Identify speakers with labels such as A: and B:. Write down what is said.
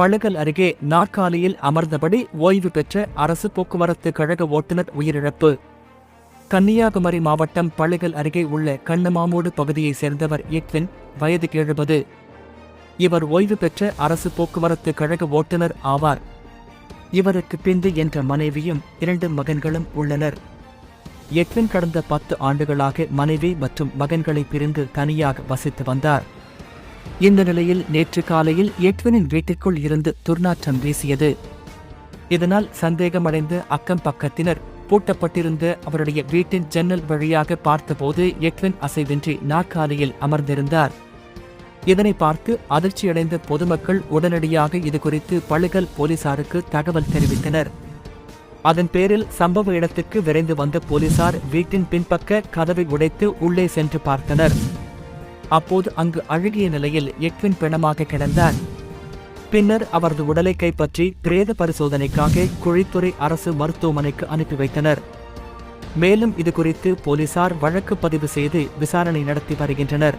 A: பழுகல் அருகே நாற்காலியில் அமர்ந்தபடி ஓய்வு பெற்ற அரசு போக்குவரத்து கழக ஓட்டுநர் உயிரிழப்பு. கன்னியாகுமரி மாவட்டம் பழுகல் அருகே உள்ள கண்ணமாமூடு பகுதியைச் சேர்ந்தவர் எட்வின் வயது எழுபது. இவர் ஓய்வு பெற்ற அரசு போக்குவரத்து கழக ஓட்டுநர் ஆவார். இவருக்கு பிந்து என்ற மனைவியும் இரண்டு மகன்களும் உள்ளனர். எட்வின் கடந்த பத்து ஆண்டுகளாக மனைவி மற்றும் மகன்களை பிரிந்து தனியாக வசித்து வந்தார். இந்த நிலையில் நேற்று காலையில் எட்வினின் வீட்டிற்குள் இருந்து துர்நாற்றம் வீசியது. இதனால் சந்தேகமடைந்த அக்கம் பக்கத்தினர் பூட்டப்பட்டிருந்த அவருடைய வீட்டின் ஜன்னல் வழியாக பார்த்தபோது எட்வின் அசைவின்றி நாற்காலியில் அமர்ந்திருந்தார். இதனை பார்த்து அதிர்ச்சியடைந்த பொதுமக்கள் உடனடியாக இதுகுறித்து பழுகல் போலீசாருக்கு தகவல் தெரிவித்தனர். அதன் பேரில் சம்பவ இடத்துக்கு விரைந்து வந்த போலீசார் வீட்டின் பின்பக்க கதவை உடைத்து உள்ளே சென்று பார்த்தனர். அப்போது அங்கு அழுகிய நிலையில் எக்வின் பிணமாக கிடந்தார் பின்னர் அவரது உடலை கைப்பற்றி பிரேத பரிசோதனைக்காக குழித்துறை அரசு மருத்துவமனைக்கு அனுப்பி வைத்தனர். மேலும் இது குறித்து போலீசார் வழக்கு பதிவு செய்து விசாரணை நடத்தி வருகின்றனர்.